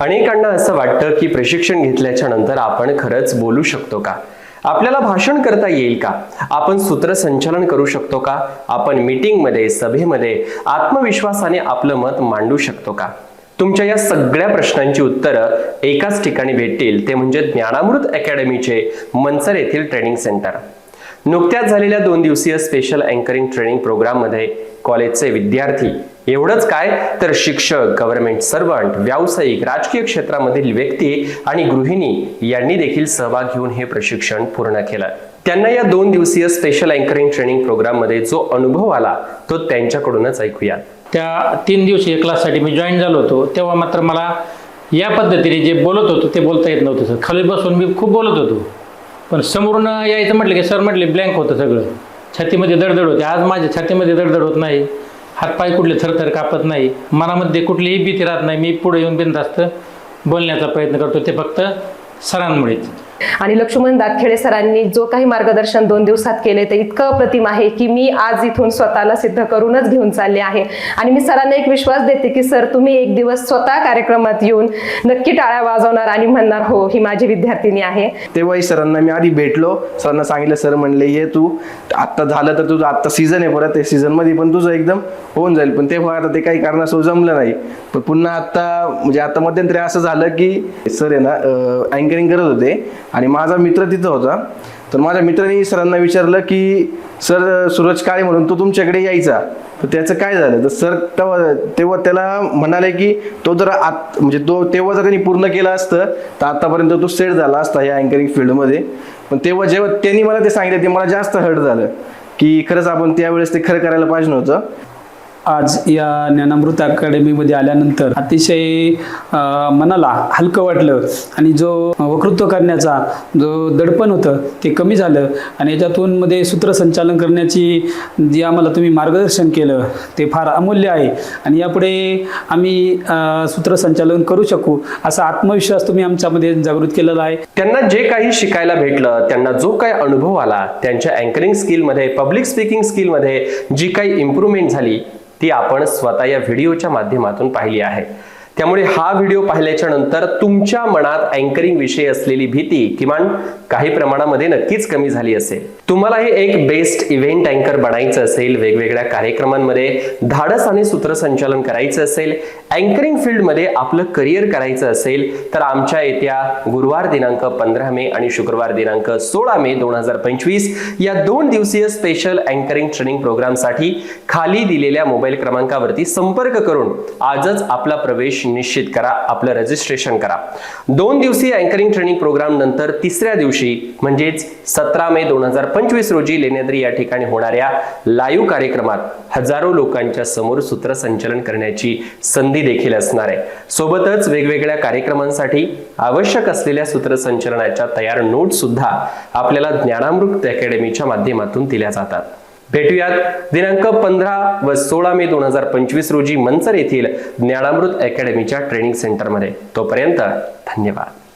अनेकांना असं वाटतं की प्रशिक्षण घेतल्याच्या नंतर आपण खरंच बोलू शकतो का? आपल्याला भाषण करता येईल का? आपण सूत्रसंचालन करू शकतो का? आपण मीटिंगमध्ये सभेमध्ये आत्मविश्वासाने आपलं मत मांडू शकतो का? तुमच्या या सगळ्या प्रश्नांची उत्तरं एकाच ठिकाणी भेटतील. ते म्हणजे ज्ञानामृत अकॅडमीचे मनसर येथील ट्रेनिंग सेंटर. नुकत्याच झालेल्या दोन दिवसीय स्पेशल अँकरिंग ट्रेनिंग प्रोग्राममध्ये कॉलेजचे विद्यार्थी एवढंच काय? तर शिक्षक गव्हर्नमेंट सर्वंट व्यावसायिक राजकीय क्षेत्रामधील व्यक्ती आणि गृहिणी यांनी देखील सहभाग घेऊन हे प्रशिक्षण पूर्ण केलं. त्यांना या दोन दिवसीय स्पेशल अँकरिंग ट्रेनिंग प्रोग्राममध्ये जो अनुभव आला तो त्यांच्याकडूनच ऐकूया. त्या तीन दिवसीय क्लाससाठी मी जॉईन झालो होतो. तेव्हा मात्र मला या पद्धतीने जे बोलत होतो ते बोलता येत नव्हतं सर. खाली बसून मी खूप बोलत होतो. पण समोरून यायचं म्हटलं की सर म्हटले ब्लँक होतं सगळं. छातीमध्ये दडदड होते. आज माझ्या छातीमध्ये दडदड होत नाही. हातपाय कुठले थरथर कापत नाही. मनामध्ये कुठलीही भीती राहत नाही. मी पुढे येऊन बिनधास्त बोलण्याचा प्रयत्न करतो. ते फक्त सरांमुळेच. आणि लक्ष्मण दातखेडे सरांनी जो काही मार्गदर्शन दोन दिवसात केले ते इतकं अप्रतिम आहे की मी आज इथून स्वतःला सिद्ध करूनच घेऊन चालले आहे. आणि मी सरांना एक विश्वास देते की सर तुम्ही एक दिवस स्वतः कार्यक्रमात येऊन नक्की टाळ्या वाजवणार आणि म्हणणार हो ही माझी विद्यार्थिनी आहे. तेव्हाही सरांना मी आधी भेटलो. सरांना सांगितलं सर म्हणले ये तू. आत्ता झालं तर तुझं आत्ता सीझन आहे परत ते सीझनमध्ये पण तुझं एकदम होऊन जाईल. पण तेव्हा आता ते काही कारणास्तव जमलं नाही. पण पुन्हा आता म्हणजे आता मध्यंतरी असं झालं की सर आहे ना अँकरिंग करत होते. आणि माझा मित्र तिथं होता. तर माझ्या मित्राने सरांना विचारलं की सर सूरज काळे म्हणून तो तुमच्याकडे यायचा. तर त्याचं काय झालं? तर सर तेव्हा तेव्हा त्याला म्हणाले की तो जर आत म्हणजे तो तेव्हा जर त्यांनी पूर्ण केलं असतं तर आतापर्यंत तो सेट झाला असता या अँकरिंग फील्डमध्ये पण तेव्हा जेव्हा त्यांनी मला ते सांगितलं ते मला जास्त हर्ट झालं. की खरंच आपण त्यावेळेस ते खरं करायला पाहिजे नव्हतं. आज या ज्ञानामृत अकॅडमीमध्ये आल्यानंतर अतिशय मनाला हलकं वाटलं आणि जो वक्तृत्व करण्याचा जो दडपण होतं ते कमी झालं आणि याच्यातून मध्ये सूत्रसंचालन करण्याची जे आम्हाला तुम्ही मार्गदर्शन केलं ते फार अमूल्य आहे. आणि यापुढे आम्ही सूत्रसंचालन करू शकू असा आत्मविश्वास तुम्ही आमच्यामध्ये जागृत केलेला आहे. त्यांना जे काही शिकायला भेटलं त्यांना जो काही अनुभव आला त्यांच्या अँकरिंग स्किलमध्ये पब्लिक स्पीकिंग स्किलमध्ये जी काही इम्प्रूव्हमेंट झाली ती आपण स्वतः या व्हिडिओच्या माध्यमातून पाहिली आहे. त्यामुळे हा व्हिडिओ पाहिल्याच्या नंतर तुमच्या मनात अँकरिंग विषयी असलेली भीती किमान काही प्रमाणामध्ये नक्कीच कमी झाली असेल. तुम्हाला हे एक बेस्ट इव्हेंट अँकर बनायचं असेल वेगवेगळ्या कार्यक्रमांमध्ये धाडस आणि सूत्रसंचालन करायचं असेल अँकरिंग फील्डमध्ये आपलं करिअर करायचं असेल तर आमच्या येत्या गुरुवार दिनांक पंधरा मे आणि शुक्रवार दिनांक सोळा मे दोन हजार पंचवीस या दोन दिवसीय स्पेशल अँकरिंग ट्रेनिंग प्रोग्रामसाठी खाली दिलेल्या मोबाईल क्रमांकावरती संपर्क करून आजच आपला प्रवेश निश्चित करा आपलं रजिस्ट्रेशन करा. दोन दिवसीय अँकरिंग ट्रेनिंग प्रोग्राम नंतर तिसऱ्या दिवशी म्हणजेच सतरा मे दोन हजार पंचवीस रोजी लेण्याद्री या ठिकाणी होणाऱ्या लाईव्ह कार्यक्रमात हजारो लोकांच्या समोर सूत्रसंचलन करण्याची संधी देखील असणार आहे. सोबतच वेगवेगळ्या कार्यक्रमांसाठी आवश्यक असलेल्या सूत्रसंचलनाच्या तयार नोट सुद्धा आपल्याला ज्ञानामृत अकॅडमीच्या माध्यमातून दिल्या जातात. भेटूयात. दिनांक पंधरा व सोळा मे दोन हजार पंचवीस रोजी मंचर येथील ज्ञानामृत अकॅडमीच्या ट्रेनिंग सेंटरमध्ये. तोपर्यंत धन्यवाद.